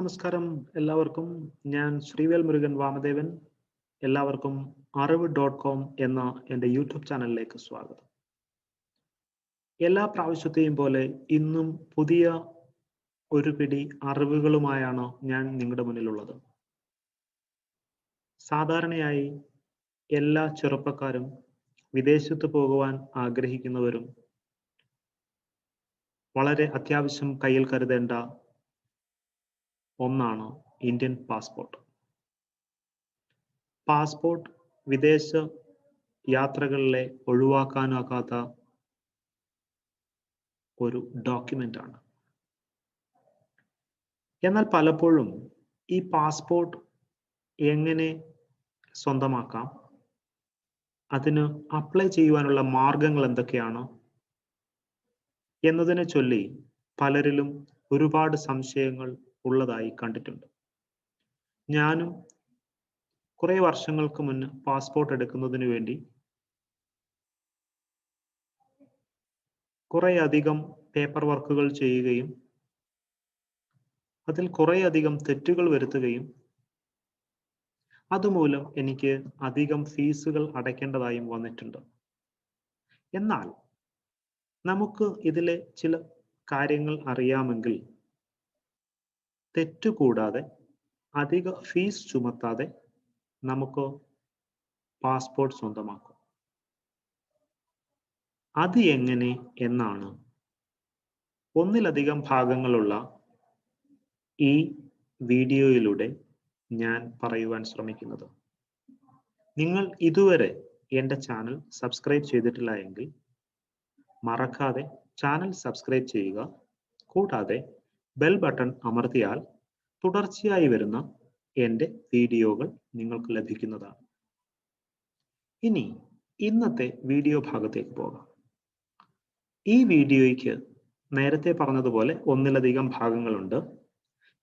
നമസ്കാരം എല്ലാവർക്കും. ഞാൻ ശ്രീവേൽ മുരുകൻ വാമദേവൻ. എല്ലാവർക്കും അറിവ് ഡോട്ട് കോം എന്ന എന്റെ യൂട്യൂബ് ചാനലിലേക്ക് സ്വാഗതം. എല്ലാ പ്രാവശ്യത്തെയും പോലെ ഇന്നും പുതിയ ഒരു പിടി അറിവുകളുമായാണ് ഞാൻ നിങ്ങളുടെ മുന്നിലുള്ളത്. സാധാരണയായി എല്ലാ ചെറുപ്പക്കാരും വിദേശത്ത് പോകുവാൻ ആഗ്രഹിക്കുന്നവരും വളരെ അത്യാവശ്യം കയ്യിൽ കരുതേണ്ട ഒന്നാണ് ഇന്ത്യൻ പാസ്പോർട്ട്. പാസ്പോർട്ട് വിദേശ യാത്രകളിലെ ഒഴിവാക്കാനാകാത്ത ഒരു ഡോക്യുമെന്റ് ആണ് എന്നാൽ പലപ്പോഴും ഈ പാസ്പോർട്ട് എങ്ങനെ സ്വന്തമാക്കാം? അതിന് അപ്ലൈ ചെയ്യുവാനുള്ള മാർഗങ്ങൾ എന്തൊക്കെയാണ്? എന്നതിനെ ചൊല്ലി പലരിലും ഒരുപാട് സംശയങ്ങൾ ഉള്ളതായി കണ്ടിട്ടുണ്ട്. ഞാനും കുറെ വർഷങ്ങൾക്ക് മുന്നേ പാസ്പോർട്ട് എടുക്കുന്നതിന് വേണ്ടി കുറെ അധികം പേപ്പർ വർക്കുകൾ ചെയ്യുകയും അതിൽ കുറെ അധികം തെറ്റുകൾ വരുത്തുകയും അതുമൂലം എനിക്ക് അധികം ഫീസുകൾ അടയ്ക്കേണ്ടതായും വന്നിട്ടുണ്ട്. എന്നാൽ നമുക്ക് ഇതിലെ ചില കാര്യങ്ങൾ അറിയാമെങ്കിൽ തെറ്റുകൂടാതെ അധിക ഫീസ് ചുമത്താതെ നമുക്ക് പാസ്പോർട്ട് സ്വന്തമാക്കും. അത് എങ്ങനെ എന്നാണ് ഒന്നിലധികം ഭാഗങ്ങളുള്ള ഈ വീഡിയോയിലൂടെ ഞാൻ പറയുവാൻ ശ്രമിക്കുന്നത്. നിങ്ങൾ ഇതുവരെ എന്റെ ചാനൽ സബ്സ്ക്രൈബ് ചെയ്തിട്ടില്ല എങ്കിൽ മറക്കാതെ ചാനൽ സബ്സ്ക്രൈബ് ചെയ്യുക. കൂടാതെ ബെൽ ബട്ടൺ അമർത്തിയാൽ തുടർച്ചയായി വരുന്ന എന്റെ വീഡിയോകൾ നിങ്ങൾക്ക് ലഭിക്കുന്നതാണ്. ഇനി ഇന്നത്തെ വീഡിയോ ഭാഗത്തേക്ക് പോകാം. ഈ വീഡിയോയ്ക്ക് നേരത്തെ പറഞ്ഞതുപോലെ ഒന്നിലധികം ഭാഗങ്ങളുണ്ട്.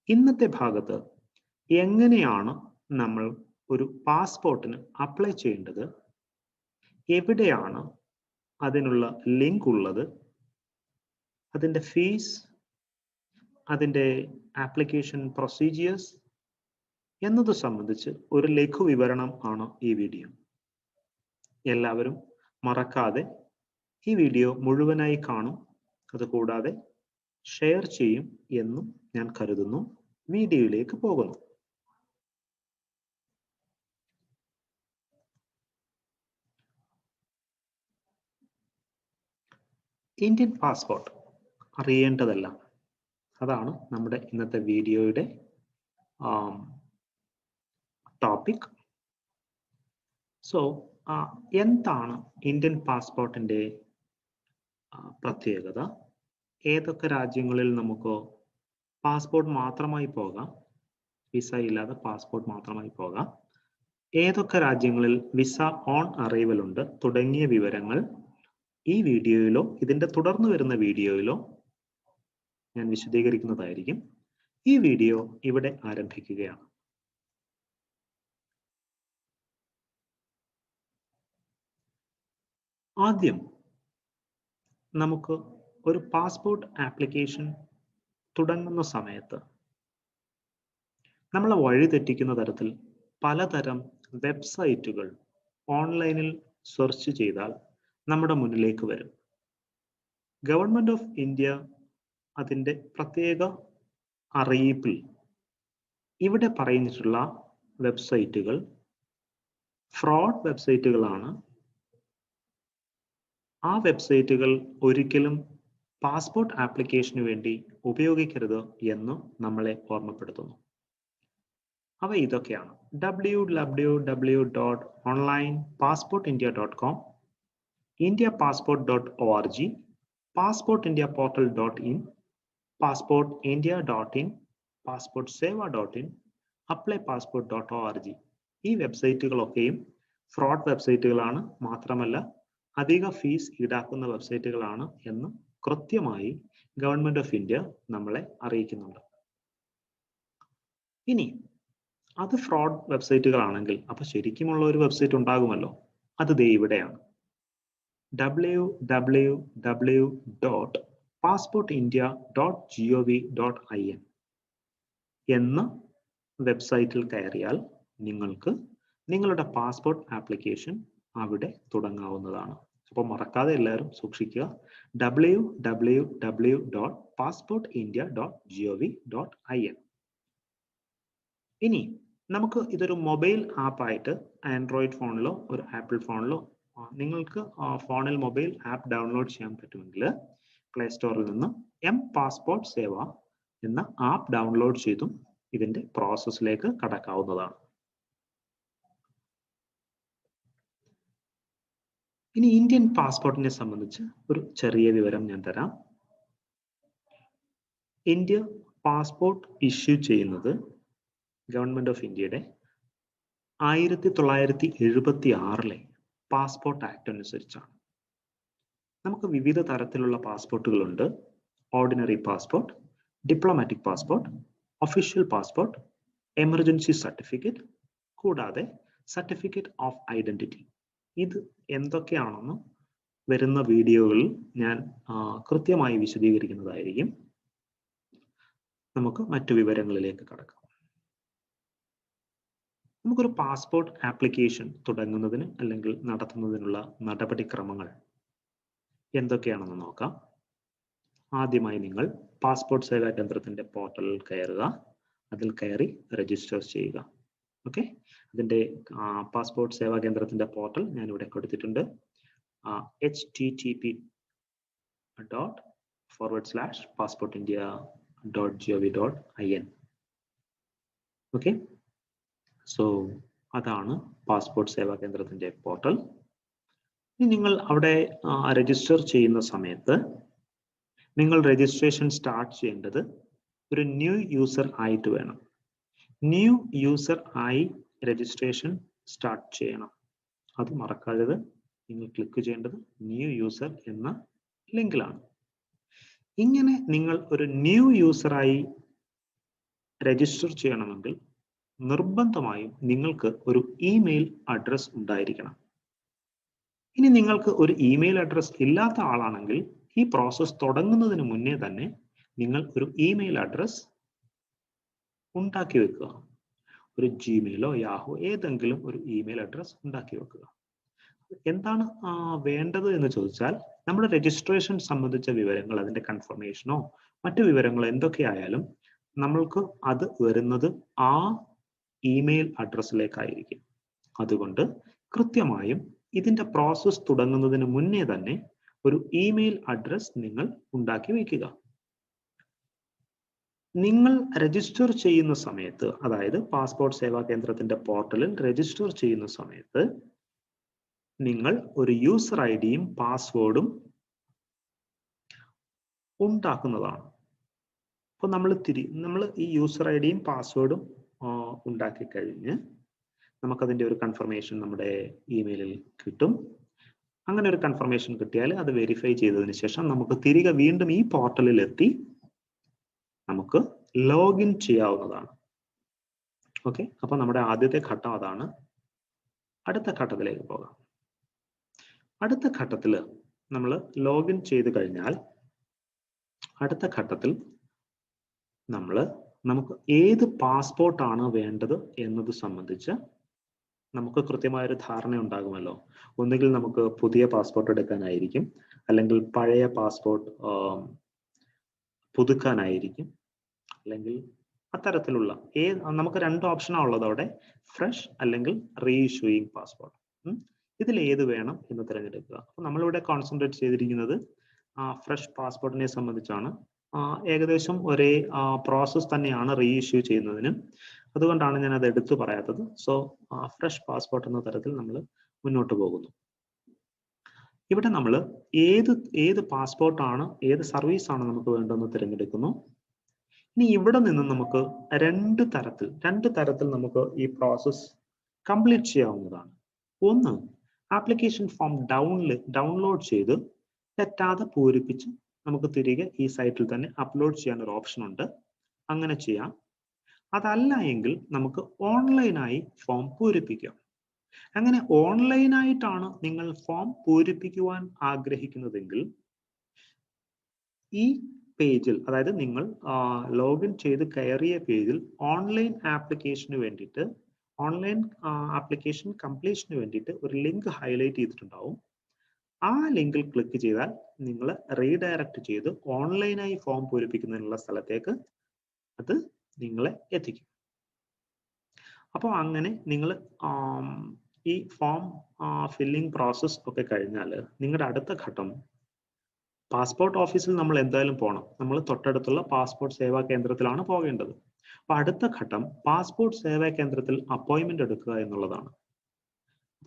ഇന്നത്തെ ഭാഗത്ത് എങ്ങനെയാണ് നമ്മൾ ഒരു പാസ്പോർട്ടിന് അപ്ലൈ ചെയ്യേണ്ടത്? എവിടെയാണ് അതിനുള്ള ലിങ്ക് ഉള്ളത്? അതിന്റെ ഫീസ് അതിന്റെ ആപ്ലിക്കേഷൻ പ്രൊസീജിയേഴ്സ് എന്നത് സംബന്ധിച്ച് ഒരു ലഘു വിവരണം ആണ് ഈ വീഡിയോ. എല്ലാവരും മറക്കാതെ ഈ വീഡിയോ മുഴുവനായി കാണും. അതുകൂടാതെ ഷെയർ ചെയ്യും എന്നും ഞാൻ കരുതുന്നു. വീഡിയോയിലേക്ക് പോകുന്നു. ഇന്ത്യൻ പാസ്പോർട്ട് അറിയേണ്ടതെല്ലാം. അതാണ് നമ്മുടെ ഇന്നത്തെ വീഡിയോയുടെ ടോപ്പിക് സോ എന്താണ് ഇന്ത്യൻ പാസ്പോർട്ടിന്റെ പ്രത്യേകത? ഏതൊക്കെ രാജ്യങ്ങളിൽ നമുക്ക് പാസ്പോർട്ട് മാത്രമായി പോകാം? വിസ ഇല്ലാതെ പാസ്പോർട്ട് മാത്രമായി പോകാം. ഏതൊക്കെ രാജ്യങ്ങളിൽ വിസ ഓൺ അറൈവൽ ഉണ്ട്? തുടങ്ങിയ വിവരങ്ങൾ ഈ വീഡിയോയിലോ ഇതിന്റെ തുടർന്ന് വരുന്ന വീഡിയോയിലോ ഞാൻ വിശദീകരിക്കുന്നതായിരിക്കും. ഈ വീഡിയോ ഇവിടെ ആരംഭിക്കുകയാണ്. ആദ്യം നമുക്ക് ഒരു പാസ്പോർട്ട് ആപ്ലിക്കേഷൻ തുടങ്ങുന്ന സമയത്ത് നമ്മളെ വഴി തെറ്റിക്കുന്ന തരത്തിൽ പലതരം വെബ്സൈറ്റുകൾ ഓൺലൈനിൽ സെർച്ച് ചെയ്താൽ നമ്മുടെ മുന്നിലേക്ക് വരും. ഗവൺമെന്റ് ഓഫ് ഇന്ത്യ അതിന്റെ പ്രത്യേക അറിയിപ്പിൽ. ഇവിടെ പറഞ്ഞിട്ടുള്ള വെബ്സൈറ്റുകൾ ഫ്രോഡ് വെബ്സൈറ്റുകളാണ്. ആ വെബ്സൈറ്റുകൾ ഒരിക്കലും പാസ്പോർട്ട് ആപ്ലിക്കേഷന് വേണ്ടി ഉപയോഗിക്കരുത് എന്ന് നമ്മളെ ഓർമ്മപ്പെടുത്തുന്നു. അവ ഇതൊക്കെയാണ്. W W W dot online passport India dot com India passport dot O R G passport India portal dot in passport India dot in passport Seva dot in apply passport dot O R G ഈ വെബ്സൈറ്റുകളൊക്കെയും fraud വെബ്സൈറ്റുകളാണ് മാത്രമല്ല അധിക fees ഈടാക്കുന്ന വെബ്സൈറ്റുകളാണ് എന്ന് കൃത്യമായി government of India നമ്മളെ അറിയിക്കുന്നുണ്ട്. ഇനി അത് ഫ്രോഡ് വെബ്സൈറ്റുകളാണെങ്കിൽ അപ്പൊ ശരിക്കുമുള്ള ഒരു വെബ്സൈറ്റ് ഉണ്ടാകുമല്ലോ. അത് ദേ ഇവിടെയാണ്. W W W dot N എന്ന വെബ്സൈറ്റിൽ കയറിയാൽ നിങ്ങൾക്ക് നിങ്ങളുടെ പാസ്പോർട്ട് ആപ്ലിക്കേഷൻ അവിടെ തുടങ്ങാവുന്നതാണ്. അപ്പോൾ മറക്കാതെ എല്ലാവരും സൂക്ഷിക്കുക. W W W dot passport India dot G O V dot I N ഇനി നമുക്ക് ഇതൊരു മൊബൈൽ ആപ്പായിട്ട് ആൻഡ്രോയിഡ് ഫോണിലോ ഒരു ആപ്പിൾ ഫോണിലോ നിങ്ങൾക്ക് ഫോണിൽ മൊബൈൽ ആപ്പ് ഡൗൺലോഡ് ചെയ്യാൻ പറ്റുമെങ്കിൽ പ്ലേ സ്റ്റോറിൽ നിന്നും എം പാസ്പോർട്ട് സേവ എന്ന ആപ്പ് ഡൗൺലോഡ് ചെയ്തും ഇതിന്റെ പ്രോസസ്സിലേക്ക് കടക്കാവുന്നതാണ്. ഇനി ഇന്ത്യൻ പാസ്പോർട്ടിനെ സംബന്ധിച്ച് ഒരു ചെറിയ വിവരം ഞാൻ തരാം. ഇന്ത്യ പാസ്പോർട്ട് ഇഷ്യൂ ചെയ്യുന്നത് ഗവൺമെന്റ് ഓഫ് ഇന്ത്യയുടെ ആയിരത്തി തൊള്ളായിരത്തി എഴുപത്തി ആറിലെ പാസ്പോർട്ട് ആക്ട് അനുസരിച്ചാണ്. നമുക്ക് വിവിധ തരത്തിലുള്ള പാസ്പോർട്ടുകളുണ്ട്. Ordinary passport diplomatic passport official passport emergency certificate കൂടാതെ സർട്ടിഫിക്കറ്റ് ഓഫ് ഐഡന്റിറ്റി ഇത് എന്തൊക്കെയാണെന്ന് വരുന്ന വീഡിയോകളിൽ ഞാൻ കൃത്യമായി വിശദീകരിക്കുന്നതായിരിക്കും. നമുക്ക് മറ്റു വിവരങ്ങളിലേക്ക് കടക്കാം. നമുക്കൊരു പാസ്പോർട്ട് ആപ്ലിക്കേഷൻ തുടങ്ങുന്നതിന് അല്ലെങ്കിൽ നടത്തുന്നതിനുള്ള നടപടിക്രമങ്ങൾ എന്തൊക്കെയാണെന്ന് നോക്കാം. ആദ്യമായി നിങ്ങൾ പാസ്പോർട്ട് സേവാ കേന്ദ്രത്തിന്റെ പോർട്ടലിൽ കയറുക. അതിൽ കയറി രജിസ്റ്റർ ചെയ്യുക. ഓക്കെ അതിന്റെ പാസ്പോർട്ട് സേവാ കേന്ദ്രത്തിന്റെ പോർട്ടൽ ഞാൻ ഇവിടെ കൊടുത്തിട്ടുണ്ട്. H T T P dot forward slash passport India dot G O V dot I N okay so അതാണ് പാസ്പോർട്ട് സേവാ കേന്ദ്രത്തിന്റെ പോർട്ടൽ ഇനി നിങ്ങൾ അവിടെ രജിസ്റ്റർ ചെയ്യുന്ന സമയത്ത് നിങ്ങൾ രജിസ്ട്രേഷൻ സ്റ്റാർട്ട് ചെയ്യേണ്ടത് ഒരു ന്യൂ യൂസർ ആയിട്ട് വേണം. ന്യൂ യൂസർ ആയി രജിസ്ട്രേഷൻ സ്റ്റാർട്ട് ചെയ്യണം. അത് മറക്കാതെ നിങ്ങൾ ക്ലിക്ക് ചെയ്യേണ്ടത് ന്യൂ യൂസർ എന്ന ലിങ്കിലാണ്. ഇങ്ങനെ നിങ്ങൾ ഒരു ന്യൂ യൂസറായി രജിസ്റ്റർ ചെയ്യണമെങ്കിൽ നിർബന്ധമായും നിങ്ങൾക്ക് ഒരു ഇമെയിൽ അഡ്രസ് ഉണ്ടായിരിക്കണം. ഇനി നിങ്ങൾക്ക് ഒരു ഇമെയിൽ അഡ്രസ് ഇല്ലാത്ത ആളാണെങ്കിൽ ഈ പ്രോസസ് തുടങ്ങുന്നതിന് മുന്നേ തന്നെ നിങ്ങൾ ഒരു ഇമെയിൽ അഡ്രസ് ഉണ്ടാക്കി വെക്കുക. ഒരു ജിമെയിലോ യാഹോ ഏതെങ്കിലും ഒരു ഇമെയിൽ അഡ്രസ് ഉണ്ടാക്കി വെക്കുക. എന്താണ് വേണ്ടത് എന്ന് ചോദിച്ചാൽ നമ്മുടെ രജിസ്ട്രേഷൻ സംബന്ധിച്ച വിവരങ്ങൾ അതിന്റെ കൺഫർമേഷനോ മറ്റു വിവരങ്ങളോ എന്തൊക്കെയായാലും നമ്മൾക്ക് അത് വരുന്നത് ആ ഇമെയിൽ അഡ്രസ്സിലേക്കായിരിക്കും അതുകൊണ്ട് കൃത്യമായും ഇതിന്റെ പ്രോസസ്സ് തുടങ്ങുന്നതിന് മുന്നേ തന്നെ ഒരു ഇമെയിൽ അഡ്രസ് നിങ്ങൾ ഉണ്ടാക്കി വയ്ക്കുക. നിങ്ങൾ രജിസ്റ്റർ ചെയ്യുന്ന സമയത്ത് അതായത് പാസ്പോർട്ട് സേവാ കേന്ദ്രത്തിന്റെ പോർട്ടലിൽ രജിസ്റ്റർ ചെയ്യുന്ന സമയത്ത് നിങ്ങൾ ഒരു യൂസർ ഐ ഡിയും പാസ്വേഡും ഉണ്ടാക്കുന്നതാണ്. അപ്പോൾ നമ്മൾ തിരി നമ്മൾ ഈ യൂസർ ഐ ഡിയും പാസ്വേഡും ഉണ്ടാക്കി കഴിഞ്ഞ് നമുക്കതിന്റെ ഒരു കൺഫർമേഷൻ നമ്മുടെ ഇമെയിലിൽ കിട്ടും. അങ്ങനെ ഒരു കൺഫർമേഷൻ കിട്ടിയാൽ അത് വെരിഫൈ ചെയ്തതിന് ശേഷം നമുക്ക് തിരികെ വീണ്ടും ഈ പോർട്ടലിൽ എത്തി നമുക്ക് ലോഗിൻ ചെയ്യാവുന്നതാണ്. ഓക്കെ അപ്പൊ നമ്മുടെ ആദ്യത്തെ ഘട്ടം അതാണ്. അടുത്ത ഘട്ടത്തിലേക്ക് പോകാം. അടുത്ത ഘട്ടത്തിൽ നമ്മൾ ലോഗിൻ ചെയ്ത് കഴിഞ്ഞാൽ അടുത്ത ഘട്ടത്തിൽ നമ്മൾ നമുക്ക് ഏത് പാസ്പോർട്ടാണ് വേണ്ടത് എന്നത് സംബന്ധിച്ച് നമുക്ക് കൃത്യമായ ഒരു ധാരണ ഉണ്ടാകുമല്ലോ. ഒന്നുകിൽ നമുക്ക് പുതിയ പാസ്പോർട്ട് എടുക്കാനായിരിക്കും അല്ലെങ്കിൽ പഴയ പാസ്പോർട്ട് പുതുക്കാനായിരിക്കും അല്ലെങ്കിൽ അത്തരത്തിലുള്ള ഏ നമുക്ക് രണ്ട് ഓപ്ഷനാണ് ഉള്ളത് അവിടെ ഫ്രഷ് അല്ലെങ്കിൽ റീഇഷ്യൂയിങ് പാസ്പോർട്ട് ഇതിൽ ഏത് വേണം എന്ന് തിരഞ്ഞെടുക്കുക. അപ്പൊ നമ്മളിവിടെ കോൺസെൻട്രേറ്റ് ചെയ്തിരിക്കുന്നത് ഫ്രഷ് പാസ്പോർട്ടിനെ സംബന്ധിച്ചാണ്. ഏകദേശം ഒരേ പ്രോസസ് തന്നെയാണ് റീഇഷ്യൂ ചെയ്യുന്നതിന്. അതുകൊണ്ടാണ് ഞാൻ അത് എടുത്തു പറയാത്തത്. സോ ഫ്രഷ് പാസ്പോർട്ട് എന്ന തരത്തിൽ നമ്മൾ മുന്നോട്ട് പോകുന്നു. ഇവിടെ നമ്മൾ ഏത് ഏത് പാസ്പോർട്ടാണ് ഏത് സർവീസ് ആണ് നമുക്ക് വേണ്ടതെന്ന് തിരഞ്ഞെടുക്കുന്നു. ഇനി ഇവിടെ നിന്ന് നമുക്ക് രണ്ട് തരത്തിൽ രണ്ട് തരത്തിൽ നമുക്ക് ഈ പ്രോസസ് കംപ്ലീറ്റ് ചെയ്യാവുന്നതാണ്. ഒന്ന് ആപ്ലിക്കേഷൻ ഫോം ഡൗൺലോഡ് ഡൗൺലോഡ് ചെയ്ത് തെറ്റാതെ പൂരിപ്പിച്ച് നമുക്ക് തിരികെ ഈ സൈറ്റിൽ തന്നെ അപ്ലോഡ് ചെയ്യാൻ ഒരു ഓപ്ഷൻ ഉണ്ട്. അങ്ങനെ ചെയ്യാം. അതല്ല എങ്കിൽ നമുക്ക് ഓൺലൈനായി ഫോം പൂരിപ്പിക്കാം. അങ്ങനെ ഓൺലൈനായിട്ടാണ് നിങ്ങൾ ഫോം പൂരിപ്പിക്കുവാൻ ആഗ്രഹിക്കുന്നതെങ്കിൽ ഈ പേജിൽ അതായത് നിങ്ങൾ ലോഗിൻ ചെയ്ത് കയറിയ പേജിൽ ഓൺലൈൻ ആപ്ലിക്കേഷന് വേണ്ടിയിട്ട് ഓൺലൈൻ ആപ്ലിക്കേഷൻ കംപ്ലീഷന് വേണ്ടിയിട്ട് ഒരു ലിങ്ക് ഹൈലൈറ്റ് ചെയ്തിട്ടുണ്ടാവും. ആ ലിങ്കിൽ ക്ലിക്ക് ചെയ്താൽ നിങ്ങൾ റീഡയറക്റ്റ് ചെയ്ത് ഓൺലൈനായി ഫോം പൂരിപ്പിക്കുന്നതിനുള്ള സ്ഥലത്തേക്ക് അത് നിങ്ങളെ എത്തിക്കും. അപ്പോൾ അങ്ങനെ നിങ്ങൾ ഈ ഫോം ഫില്ലിംഗ് പ്രോസസ് ഒക്കെ കഴിഞ്ഞാൽ നിങ്ങളുടെ അടുത്ത ഘട്ടം പാസ്പോർട്ട് ഓഫീസിൽ നമ്മൾ എന്തായാലും പോകണം നമ്മൾ തൊട്ടടുത്തുള്ള പാസ്പോർട്ട് സേവാ കേന്ദ്രത്തിലാണ് പോകേണ്ടത്. അപ്പൊ അടുത്ത ഘട്ടം പാസ്പോർട്ട് സേവാ കേന്ദ്രത്തിൽ അപ്പോയിന്റ്മെന്റ് എടുക്കുക എന്നുള്ളതാണ്.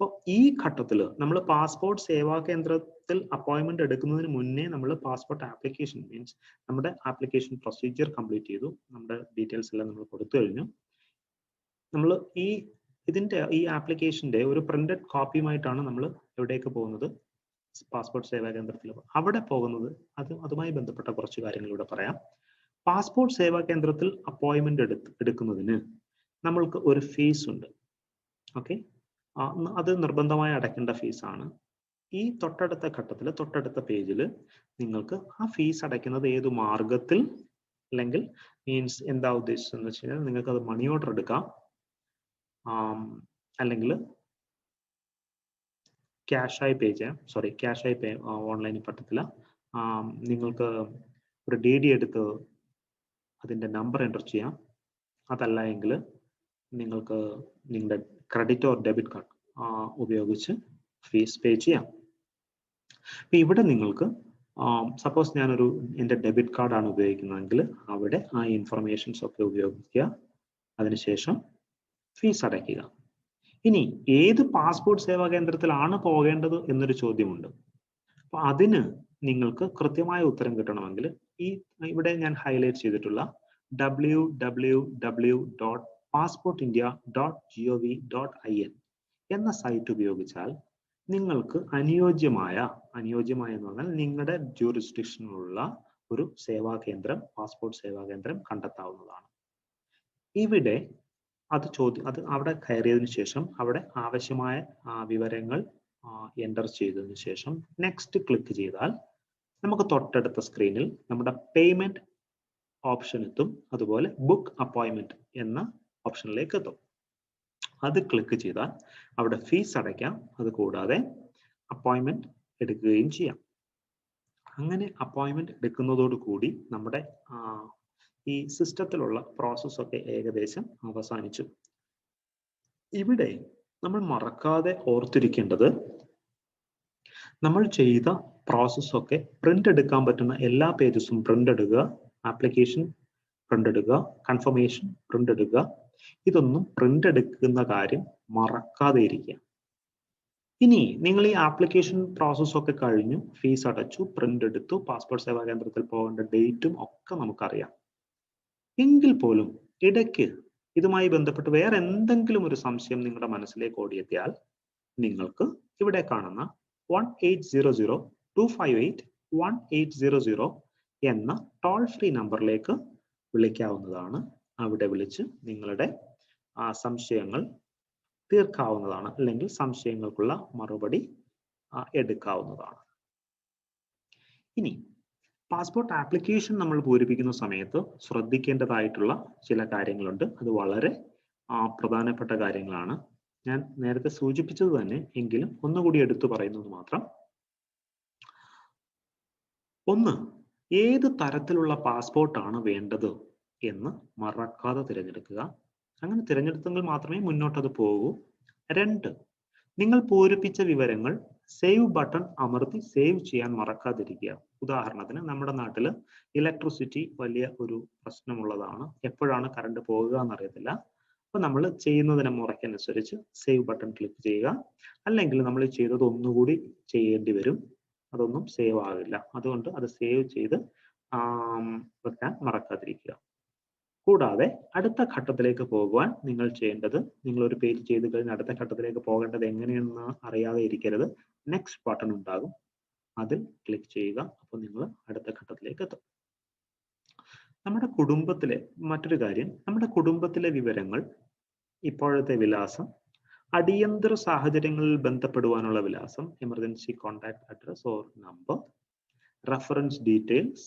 അപ്പോൾ ഈ ഘട്ടത്തിൽ നമ്മൾ പാസ്പോർട്ട് സേവാ കേന്ദ്രത്തിൽ അപ്പോയിൻമെന്റ് എടുക്കുന്നതിന് മുന്നേ നമ്മൾ പാസ്പോർട്ട് ആപ്ലിക്കേഷൻ മീൻസ് നമ്മുടെ ആപ്ലിക്കേഷൻ പ്രൊസീജിയർ കംപ്ലീറ്റ് ചെയ്തു. നമ്മുടെ ഡീറ്റെയിൽസ് എല്ലാം നമ്മൾ കൊടുത്തു കഴിഞ്ഞു. നമ്മൾ ഈ ഇതിന്റെ ഈ ആപ്ലിക്കേഷന്റെ ഒരു പ്രിന്റഡ് കോപ്പിയുമായിട്ടാണ് നമ്മൾ എവിടേക്ക് പോകുന്നത്? പാസ്പോർട്ട് സേവാ കേന്ദ്രത്തിൽ അവിടെ പോകുന്നത് അത് അതുമായി ബന്ധപ്പെട്ട കുറച്ച് കാര്യങ്ങൾ ഇവിടെ പറയാം. പാസ്പോർട്ട് സേവാ കേന്ദ്രത്തിൽ അപ്പോയിൻമെന്റ് എടുക്കുന്നതിന് നമ്മൾക്ക് ഒരു ഫീസ് ഉണ്ട്. ഓക്കെ അത് നിർബന്ധമായി അടയ്ക്കേണ്ട ഫീസാണ് ഈ തൊട്ടടുത്ത ഘട്ടത്തിൽ തൊട്ടടുത്ത പേജിൽ നിങ്ങൾക്ക് ആ ഫീസ് അടയ്ക്കുന്നത് ഏത് മാർഗത്തിൽ? അല്ലെങ്കിൽ മീൻസ് എന്താ ഉദ്ദേശിച്ചതെന്ന് വെച്ച് കഴിഞ്ഞാൽ നിങ്ങൾക്ക് അത് മണി ഓർഡർ എടുക്കാം അല്ലെങ്കിൽ ക്യാഷായി പേ ചെയ്യാം. സോറി ക്യാഷായി പേ ഓൺലൈനിൽ പറ്റത്തില്ല നിങ്ങൾക്ക് ഒരു ഡി ഡി എടുത്ത് അതിന്റെ നമ്പർ എന്റർ ചെയ്യാം. അതല്ല എങ്കിൽ നിങ്ങൾക്ക് നിങ്ങളുടെ ക്രെഡിറ്റ് ഓർ ഡെബിറ്റ് കാർഡ് ഉപയോഗിച്ച് ഫീസ് പേ ചെയ്യാം. അപ്പം ഇവിടെ നിങ്ങൾക്ക് സപ്പോസ് ഞാനൊരു എന്റെ ഡെബിറ്റ് കാർഡാണ് ഉപയോഗിക്കുന്നതെങ്കിൽ അവിടെ ആ ഇൻഫർമേഷൻസ് ഒക്കെ ഉപയോഗിക്കുക. അതിനുശേഷം ഫീസ് അടയ്ക്കുക. ഇനി ഏത് പാസ്പോർട്ട് സേവാ കേന്ദ്രത്തിലാണ് പോകേണ്ടത് എന്നൊരു ചോദ്യമുണ്ട്. അപ്പൊ അതിന് നിങ്ങൾക്ക് കൃത്യമായ ഉത്തരം കിട്ടണമെങ്കിൽ ഈ ഇവിടെ ഞാൻ ഹൈലൈറ്റ് ചെയ്തിട്ടുള്ള W W W dot passport India dot G O V dot I N എന്ന സൈറ്റ് ഉപയോഗിച്ചാൽ നിങ്ങൾക്ക് അനുയോജ്യമായ അനുയോജ്യമായ എന്ന് പറഞ്ഞാൽ നിങ്ങളുടെ ജൂറിസ്ഡിക്ഷനിലുള്ള ഒരു സേവാ കേന്ദ്രം പാസ്പോർട്ട് സേവാ കേന്ദ്രം കണ്ടെത്താവുന്നതാണ്. ഇവിടെ അത് ചോദ്യം അത് അവിടെ കയറിയതിനു ശേഷം അവിടെ ആവശ്യമായ വിവരങ്ങൾ എന്റർ ചെയ്തതിനു ശേഷം നെക്സ്റ്റ് ക്ലിക്ക് ചെയ്താൽ നമുക്ക് തൊട്ടടുത്ത സ്ക്രീനിൽ നമ്മുടെ പേയ്മെന്റ് ഓപ്ഷൻ എത്തും. അതുപോലെ ബുക്ക് അപ്പോയിൻമെന്റ് എന്ന ഓപ്ഷനിലേക്ക് എത്തും. അത് ക്ലിക്ക് ചെയ്താൽ അവിടെ ഫീസ് അടയ്ക്കാം. അത് കൂടാതെ അപ്പോയിൻമെന്റ് എടുക്കുകയും ചെയ്യാം. അങ്ങനെ അപ്പോയിൻമെന്റ് എടുക്കുന്നതോട് കൂടി നമ്മുടെ ഈ സിസ്റ്റത്തിലുള്ള പ്രോസസ്സൊക്കെ ഏകദേശം അവസാനിച്ചു. ഇവിടെ നമ്മൾ മറക്കാതെ ഓർത്തിരിക്കേണ്ടത് നമ്മൾ ചെയ്ത പ്രോസസ്സൊക്കെ പ്രിന്റ് എടുക്കാൻ പറ്റുന്ന എല്ലാ പേജസും പ്രിന്റ് എടുക്കുക. ആപ്ലിക്കേഷൻ പ്രിന്റ് എടുക്കുക. കൺഫർമേഷൻ പ്രിന്റ് എടുക്കുക. ഇതൊന്നും പ്രിന്റ് എടുക്കുന്ന കാര്യം മറക്കാതെ ഇരിക്കുക. ഇനി നിങ്ങൾ ഈ ആപ്ലിക്കേഷൻ പ്രോസസ് ഒക്കെ കഴിഞ്ഞു ഫീസ് അടച്ചു പ്രിന്റ് എടുത്തു പാസ്പോർട്ട് സേവാ കേന്ദ്രത്തിൽ പോകേണ്ട ഡേറ്റും ഒക്കെ നമുക്കറിയാം. എങ്കിൽ പോലും ഇടയ്ക്ക് ഇതുമായി ബന്ധപ്പെട്ട് വേറെ എന്തെങ്കിലും ഒരു സംശയം നിങ്ങളുടെ മനസ്സിലേക്ക് ഓടിയെത്തിയാൽ നിങ്ങൾക്ക് ഇവിടെ കാണുന്ന one eight zero zero two five eight one eight zero zero എന്ന ടോൾ ഫ്രീ നമ്പറിലേക്ക് വിളിക്കാവുന്നതാണ് അവിടെ വിളിച്ച് നിങ്ങളുടെ ആ സംശയങ്ങൾ തീർക്കാവുന്നതാണ്. അല്ലെങ്കിൽ സംശയങ്ങൾക്കുള്ള മറുപടി എടുക്കാവുന്നതാണ്. ഇനി പാസ്പോർട്ട് ആപ്ലിക്കേഷൻ നമ്മൾ പൂരിപ്പിക്കുന്ന സമയത്ത് ശ്രദ്ധിക്കേണ്ടതായിട്ടുള്ള ചില കാര്യങ്ങളുണ്ട്. അത് വളരെ പ്രധാനപ്പെട്ട കാര്യങ്ങളാണ്. ഞാൻ നേരത്തെ സൂചിപ്പിച്ചത് തന്നെ എങ്കിലും ഒന്നുകൂടി എടുത്തു പറയുന്നത് മാത്രം. ഒന്ന് ഏത് തരത്തിലുള്ള പാസ്പോർട്ടാണ് വേണ്ടത്? എന്ന് മറക്കാതെ തിരഞ്ഞെടുക്കുക. അങ്ങനെ തിരഞ്ഞെടുത്തെങ്കിൽ മാത്രമേ മുന്നോട്ടത് പോകൂ. രണ്ട് നിങ്ങൾ പൂരിപ്പിച്ച വിവരങ്ങൾ സേവ് ബട്ടൺ അമർത്തി സേവ് ചെയ്യാൻ മറക്കാതിരിക്കുക. ഉദാഹരണത്തിന് നമ്മുടെ നാട്ടിൽ ഇലക്ട്രിസിറ്റി വലിയ ഒരു പ്രശ്നമുള്ളതാണ്. എപ്പോഴാണ് കറണ്ട് പോകുക എന്നറിയത്തില്ല. അപ്പൊ നമ്മൾ ചെയ്യുന്നതിന് മുറയ്ക്കനുസരിച്ച് സേവ് ബട്ടൺ ക്ലിക്ക് ചെയ്യുക. അല്ലെങ്കിൽ നമ്മൾ ചെയ്തത് ഒന്നുകൂടി ചെയ്യേണ്ടി വരും. അതൊന്നും സേവ് ആകില്ല അതുകൊണ്ട് അത് സേവ് ചെയ്ത് വെക്കാൻ മറക്കാതിരിക്കുക. കൂടാതെ അടുത്ത ഘട്ടത്തിലേക്ക് പോകുവാൻ നിങ്ങൾ ചെയ്യേണ്ടത് നിങ്ങൾ ഒരു പേജ് ചെയ്ത് കഴിഞ്ഞാൽ അടുത്ത ഘട്ടത്തിലേക്ക് പോകേണ്ടത് എങ്ങനെയെന്ന് അറിയാതെ ഇരിക്കരുത്. നെക്സ്റ്റ് ബട്ടൺ ഉണ്ടാകും. അതിൽ ക്ലിക്ക് ചെയ്യുക. അപ്പോൾ നിങ്ങൾ അടുത്ത ഘട്ടത്തിലേക്ക് എത്തും. നമ്മുടെ കുടുംബത്തിലെ മറ്റൊരു കാര്യം നമ്മുടെ കുടുംബത്തിലെ വിവരങ്ങൾ ഇപ്പോഴത്തെ വിലാസം അടിയന്തര സാഹചര്യങ്ങളിൽ ബന്ധപ്പെടുവാനുള്ള വിലാസം emergency contact address or number reference details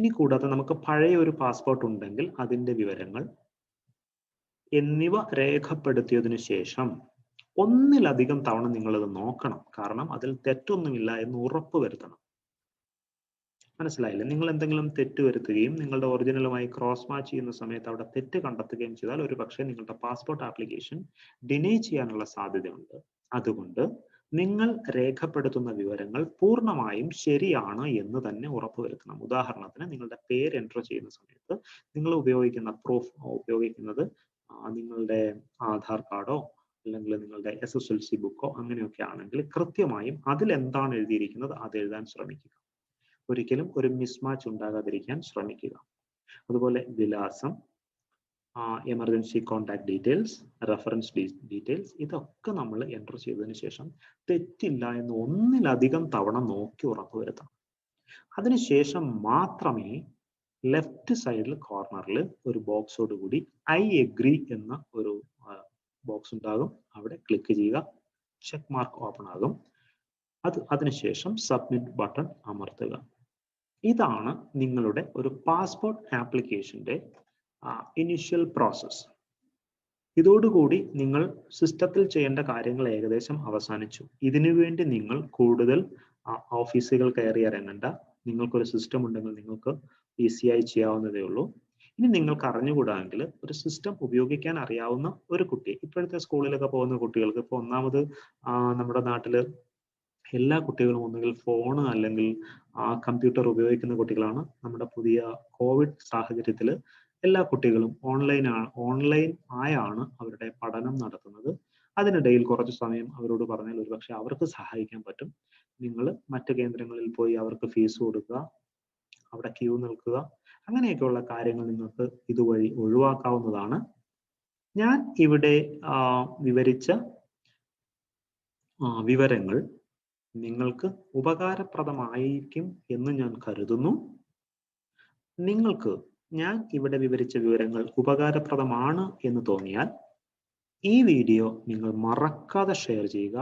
ഇനി കൂടാതെ നമുക്ക് പഴയ ഒരു പാസ്പോർട്ട് ഉണ്ടെങ്കിൽ അതിന്റെ വിവരങ്ങൾ എന്നിവ രേഖപ്പെടുത്തിയതിനു ശേഷം ഒന്നിലധികം തവണ നിങ്ങളത് നോക്കണം. കാരണം അതിൽ തെറ്റൊന്നുമില്ല എന്ന് ഉറപ്പ് വരുത്തണം. മനസ്സിലായില്ലേ? നിങ്ങൾ എന്തെങ്കിലും തെറ്റ് വരുത്തുകയും നിങ്ങളുടെ ഒറിജിനലുമായി ക്രോസ് മാച്ച് ചെയ്യുന്ന സമയത്ത് അവിടെ തെറ്റ് കണ്ടെത്തുകയും ചെയ്താൽ ഒരു പക്ഷേ നിങ്ങളുടെ പാസ്പോർട്ട് ആപ്ലിക്കേഷൻ ഡിനേ ചെയ്യാനുള്ള സാധ്യതയുണ്ട്. അതുകൊണ്ട് നിങ്ങൾ രേഖപ്പെടുത്തുന്ന വിവരങ്ങൾ പൂർണമായും ശരിയാണ് എന്ന് തന്നെ ഉറപ്പുവരുത്തണം. ഉദാഹരണത്തിന് നിങ്ങളുടെ പേര് എന്റർ ചെയ്യുന്ന സമയത്ത് നിങ്ങൾ ഉപയോഗിക്കുന്ന പ്രൂഫ് ഉപയോഗിക്കുന്നത് നിങ്ങളുടെ ആധാർ കാർഡോ അല്ലെങ്കിൽ നിങ്ങളുടെ എസ് എസ് എൽ സി ബുക്കോ അങ്ങനെയൊക്കെ ആണെങ്കിൽ കൃത്യമായും അതിൽ എന്താണ് എഴുതിയിരിക്കുന്നത് അത് എഴുതാൻ ശ്രമിക്കുക. ഒരിക്കലും ഒരു മിസ്മാച്ച് ഉണ്ടാകാതിരിക്കാൻ ശ്രമിക്കുക. അതുപോലെ വിലാസം emergency contact details reference details ഇതൊക്കെ നമ്മൾ എന്റർ ചെയ്തതിന് ശേഷം തെറ്റില്ല എന്ന് ഒന്നിലധികം തവണ നോക്കി ഉറപ്പുവരുത്തണം അതിനുശേഷം മാത്രമേ ലെഫ്റ്റ് സൈഡിൽ കോർണറിൽ ഒരു ബോക്സോട് കൂടി ഐ എഗ്രി എന്ന ഒരു ബോക്സ് ഉണ്ടാകും. അവിടെ ക്ലിക്ക് ചെയ്യുക ചെക്ക് മാർക്ക് ഓപ്പൺ ആകും. അത് അതിനുശേഷം സബ്മിറ്റ് ബട്ടൺ അമർത്തുക. ഇതാണ് നിങ്ങളുടെ ഒരു പാസ്പോർട്ട് ആപ്ലിക്കേഷന്റെ ഇനിഷ്യൽ പ്രോസസ് ഇതോടുകൂടി നിങ്ങൾ സിസ്റ്റത്തിൽ ചെയ്യേണ്ട കാര്യങ്ങൾ ഏകദേശം അവസാനിച്ചു. ഇതിനു വേണ്ടി നിങ്ങൾ കൂടുതൽ ഓഫീസുകൾ കയറി ഇറങ്ങണ്ട. നിങ്ങൾക്കൊരു സിസ്റ്റം ഉണ്ടെങ്കിൽ നിങ്ങൾക്ക് ഈസിയായി ചെയ്യാവുന്നതേ ഉള്ളൂ. ഇനി നിങ്ങൾക്ക് അറിഞ്ഞുകൂടാമെങ്കിൽ ഒരു സിസ്റ്റം ഉപയോഗിക്കാൻ അറിയാവുന്ന ഒരു കുട്ടി ഇപ്പോഴത്തെ സ്കൂളിലൊക്കെ പോകുന്ന കുട്ടികൾക്ക് ഇപ്പോൾ ഒന്നാമത് നമ്മുടെ നാട്ടിൽ എല്ലാ കുട്ടികളും ഒന്നുകിൽ ഫോൺ അല്ലെങ്കിൽ കമ്പ്യൂട്ടർ ഉപയോഗിക്കുന്ന കുട്ടികളാണ് നമ്മുടെ പുതിയ കോവിഡ് സാഹചര്യത്തിൽ എല്ലാ കുട്ടികളും ഓൺലൈൻ ഓൺലൈൻ ആയാണ് അവരുടെ പഠനം നടത്തുന്നത്. അതിനിടയിൽ കുറച്ച് സമയം അവരോട് പറഞ്ഞാൽ ഒരുപക്ഷെ അവർക്ക് സഹായിക്കാൻ പറ്റും. നിങ്ങൾ മറ്റു കേന്ദ്രങ്ങളിൽ പോയി അവർക്ക് ഫീസ് കൊടുക്കുക അവിടെ ക്യൂ നിൽക്കുക അങ്ങനെയൊക്കെയുള്ള കാര്യങ്ങൾ നിങ്ങൾക്ക് ഇതുവഴി ഒഴിവാക്കാവുന്നതാണ്. ഞാൻ ഇവിടെ വിവരിച്ച വിവരങ്ങൾ നിങ്ങൾക്ക് ഉപകാരപ്രദമായിരിക്കും എന്ന് ഞാൻ കരുതുന്നു. നിങ്ങൾക്ക് ഞാൻ ഇവിടെ വിവരിച്ച വിവരങ്ങൾ ഉപകാരപ്രദമാണ് എന്ന് തോന്നിയാൽ ഈ വീഡിയോ നിങ്ങൾ മറക്കാതെ ഷെയർ ചെയ്യുക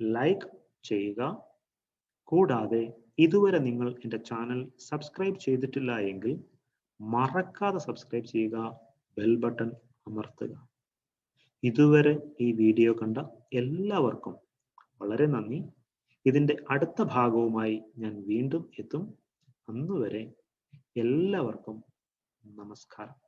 ലൈക്ക് ചെയ്യുക. കൂടാതെ ഇതുവരെ നിങ്ങൾ എന്റെ ചാനൽ സബ്സ്ക്രൈബ് ചെയ്തിട്ടില്ല എങ്കിൽ മറക്കാതെ സബ്സ്ക്രൈബ് ചെയ്യുക ബെൽ ബട്ടൺ അമർത്തുക. ഇതുവരെ ഈ വീഡിയോ കണ്ട എല്ലാവർക്കും വളരെ നന്ദി. ഇതിന്റെ അടുത്ത ഭാഗവുമായി ഞാൻ വീണ്ടും എത്തും. അന്നുവരെ എല്ലാവർക്കും നമസ്കാരം